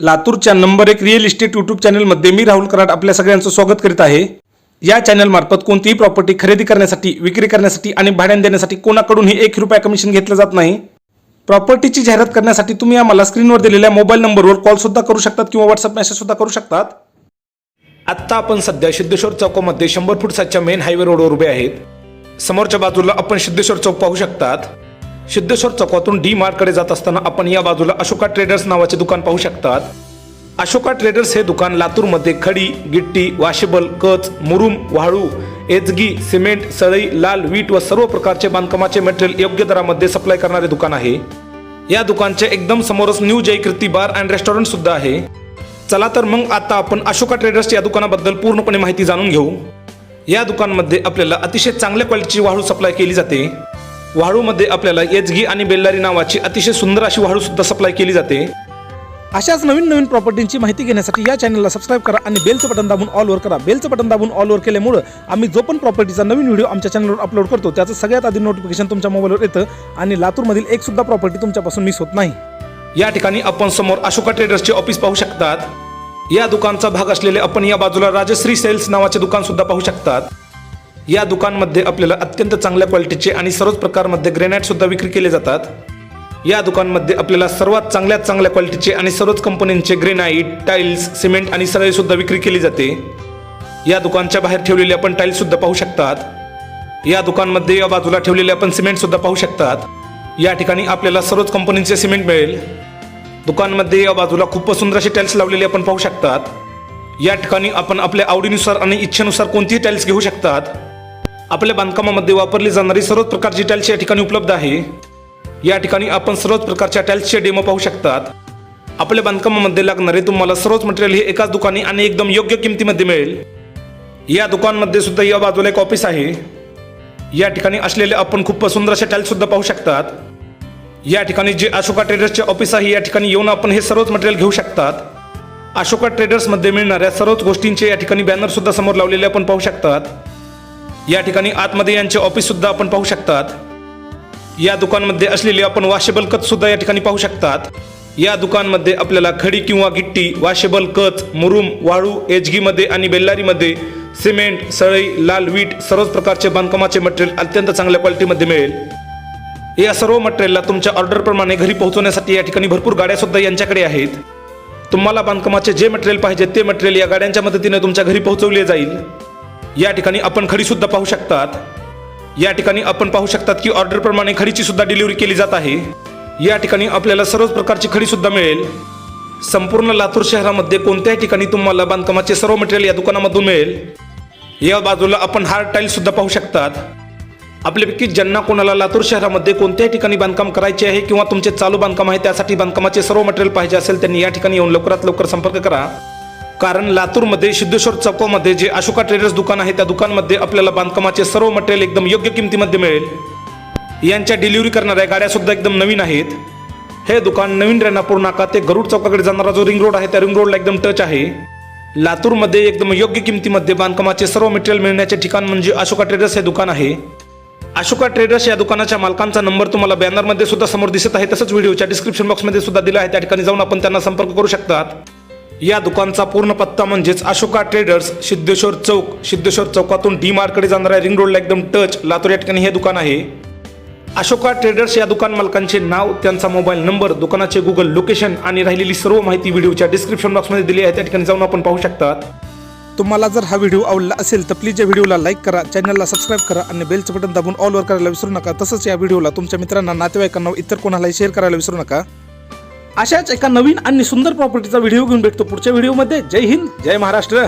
लातूरच्या नंबर एक real estate YouTube चॅनलमध्ये मी राहुल कराड आपल्या सगळ्यांचं स्वागत करीत आहे. या चॅनलमार्फत कोणतीही प्रॉपर्टी खरेदी करण्यासाठी विक्री करण्यासाठी आणि भाड्याने देण्यासाठी कोणाकडूनही एक रुपया कमिशन घेतलं जात नाही. प्रॉपर्टीची जाहिरात करण्यासाठी तुम्ही आम्हाला स्क्रीनवर दिलेल्या मोबाईल नंबरवर कॉलसुद्धा करू शकतात किंवा व्हॉट्सअप मेसेजसुद्धा करू शकतात. आत्ता आपण सध्या सिद्धेश्वर चौकामध्ये शंभर फूट सातच्या मेन हायवे रोडवर उभे आहेत. समोरच्या बाजूला आपण सिद्धेश्वर चौक पाहू शकतात. सिद्धेश्वर चौकातून डी मार्टकडे जात असताना आपण या बाजूला अशोका ट्रेडर्स नावाचे दुकान पाहू शकतात. अशोका ट्रेडर्स हे दुकान लातूरमध्ये खडी गिट्टी वाशेबल कच मुरुम वाळू एजगी सिमेंट सळई लाल वीट व सर्व प्रकारचे बांधकामाचे मटेरियल योग्य दरामध्ये सप्लाय करणारे दुकान आहे. या दुकानच्या एकदम समोरच new Jaykirti bar and restaurant सुद्धा आहे. चला तर मग आता आपण अशोका ट्रेडर्स या दुकानाबद्दल पूर्णपणे माहिती जाणून घेऊ. या दुकानमध्ये आपल्याला अतिशय चांगल्या क्वालिटीची वाळू सप्लाय केली जाते. वाळूमध्ये आपल्याला एचगी आणि बेल्लारी नावाची अतिशय सुंदर अशी वाळू सुद्धा सप्लाय केली जाते. अशाच नवीन नवीन प्रॉपर्टींची माहिती घेण्यासाठी या चॅनलला सबस्क्राईब करा आणि बेलचं बटन दाबून ऑलवर करा. बेलचं बटन दाबून ऑलवर केल्यामुळं आम्ही जो पण प्रॉपर्टीचा नवीन व्हिडिओ आमच्या चॅनलवर अपलोड करतो त्याचं सगळ्यात आधी नोटिफिकेशन तुमच्या मोबाईलवर येतं आणि लातूरमधील एक सुद्धा प्रॉपर्टी तुमच्यापासून मिस होत नाही. या ठिकाणी आपण समोर अशोका ट्रेडर्सचे ऑफिस पाहू शकतात. या दुकानचा भाग असलेले आपण या बाजूला राजश्री सेल्स नावाचे दुकान सुद्धा पाहू शकतात. या दुकानमध्ये आपल्याला अत्यंत चांगल्या क्वालिटीचे आणि सर्वच प्रकारमध्ये ग्रेनाईटसुद्धा विक्री केले जातात. या दुकानमध्ये आपल्याला सर्वात चांगल्यात चांगल्या क्वालिटीचे आणि सर्वच कंपन्यांचे ग्रेनाईट टाईल्स सिमेंट आणि सळई विक्री केली जाते. या दुकानच्या बाहेर ठेवलेले आपण टाईल्ससुद्धा पाहू शकतात. या दुकानमध्ये या बाजूला ठेवलेले आपण सिमेंटसुद्धा पाहू शकतात. या ठिकाणी आपल्याला सर्वच कंपनीचे सिमेंट मिळेल. दुकानमध्ये या बाजूला खूपच सुंदर असे टाईल्स लावलेले आपण पाहू शकतात. या ठिकाणी आपण आपल्या आवडीनुसार आणि इच्छेनुसार कोणतीही टाईल्स घेऊ शकतात. आपल्या बांधकामामध्ये वापरली जाणारी सर्वच प्रकारची टाईल्स या ठिकाणी उपलब्ध आहे. या ठिकाणी आपण सर्वच प्रकारच्या टाईल्सचे डेमो पाहू शकतात. आपल्या बांधकामामध्ये लागणारे तुम्हाला सर्वच मटेरियल हे एकाच दुकानी आणि एकदम योग्य किमतीमध्ये मिळेल. या दुकानमध्ये सुद्धा या बाजूला एक ऑफिस आहे. या ठिकाणी असलेले आपण खूप सुंदर असे टाईल्स सुद्धा पाहू शकतात. या ठिकाणी जे अशोका ट्रेडर्सचे ऑफिस आहे या ठिकाणी येऊन आपण हे सर्वच मटेरियल घेऊ शकतात. अशोका ट्रेडर्समध्ये मिळणाऱ्या सर्वच गोष्टींचे या ठिकाणी बॅनर सुद्धा समोर लावलेले आपण पाहू शकतात. या ठिकाणी आतमध्ये यांचे ऑफिस सुद्धा आपण पाहू शकतात. या दुकानमध्ये असलेले आपण वॉशेबल कच सुद्धा या ठिकाणी पाहू शकतात. या दुकानमध्ये आपल्याला खडी किंवा गिट्टी वॉशेबल कच मुरुम वाळू एचगीमध्ये आणि बेल्लारीमध्ये सिमेंट सळई लाल वीट सर्वच प्रकारचे बांधकामाचे मटेरियल अत्यंत चांगल्या क्वालिटीमध्ये मिळेल. या सर्व मटेरियलला तुमच्या ऑर्डरप्रमाणे घरी पोहोचवण्यासाठी या ठिकाणी भरपूर गाड्या सुद्धा यांच्याकडे आहेत. तुम्हाला बांधकामाचे जे मटेरियल पाहिजे ते मटेरियल या गाड्यांच्या मदतीने तुमच्या घरी पोहोचवले जाईल. या ठिकाणी आपण खडी सुद्धा पाहू शकतात. या ठिकाणी आपण पाहू शकतात की ऑर्डरप्रमाणे खडीची सुद्धा डिलिव्हरी केली जात आहे. या ठिकाणी आपल्याला सर्वच प्रकारची खडी सुद्धा मिळेल. संपूर्ण लातूर शहरामध्ये कोणत्याही ठिकाणी तुम्हाला बांधकामाचे सर्व मटेरियल या दुकानामधून मिळेल. या बाजूला आपण हार्ड टाईलसुद्धा पाहू शकतात. आपल्यापैकी ज्यांना कोणाला लातूर शहरामध्ये कोणत्याही ठिकाणी बांधकाम करायचे आहे किंवा तुमचे चालू बांधकाम आहे त्यासाठी बांधकामाचे सर्व मटेरियल पाहिजे असेल त्यांनी या ठिकाणी येऊन लवकरात लवकर संपर्क करा. कारण लातूरमध्ये सिद्धेश्वर चौकामध्ये जे अशोका ट्रेडर्स दुकान आहे त्या दुकानमध्ये आपल्याला बांधकामाचे सर्व मटेरियल एकदम योग्य किमतीमध्ये मिळेल. यांच्या डिलिव्हरी करणाऱ्या गाड्यासुद्धा एकदम नवीन आहेत. हे दुकान नवीन रेणापूर नाका ते गरुड चौकाकडे जाणारा जो रिंग रोड आहे त्या रिंग रोडला एकदम टच आहे. लातूरमध्ये एकदम योग्य किमतीमध्ये बांधकामाचे सर्व मटेरियल मिळण्याचे ठिकाण म्हणजे अशोका ट्रेडर्स हे दुकान आहे. अशोका ट्रेडर्स या दुकानाच्या मालकांचा नंबर तुम्हाला बॅनरमध्ये सुद्धा समोर दिसत आहे तसंच व्हिडिओच्या डिस्क्रिप्शन बॉक्समध्ये सुद्धा दिला आहे. त्या ठिकाणी जाऊन आपण त्यांना संपर्क करू शकतात. या दुकानचा पूर्ण पत्ता म्हणजेच अशोका ट्रेडर्स सिद्धेश्वर चौक सिद्धेश्वर चौकातून डी मार्कडे जाणाऱ्या रिंग रोडला एकदम टच लातूर या ठिकाणी हे दुकान आहे. अशोका ट्रेडर्स या दुकान मालकांचे नाव त्यांचा मोबाईल नंबर दुकानाचे गुगल लोकेशन आणि राहिलेली सर्व माहिती व्हिडिओच्या डिस्क्रिप्शन बॉक्समध्ये दिली आहे. त्या ठिकाणी जाऊन आपण पाहू शकतात. तुम्हाला जर हा व्हिडिओ आवडला असेल तर प्लीज या व्हिडिओला लाईक करा चॅनलला सबस्क्राईब करा आणि बेलचं बटन दाबून ऑलवर करायला विसरू नका. तसंच या व्हिडिओला तुमच्या मित्रांना नातेवाईकांना इतर कोणालाही शेअर करायला विसरू नका. अशाच एका नवीन आणि सुंदर प्रॉपर्टीचा व्हिडिओ घेऊन भेटतो पुढच्या व्हिडिओमध्ये जय हिंद जय महाराष्ट्र.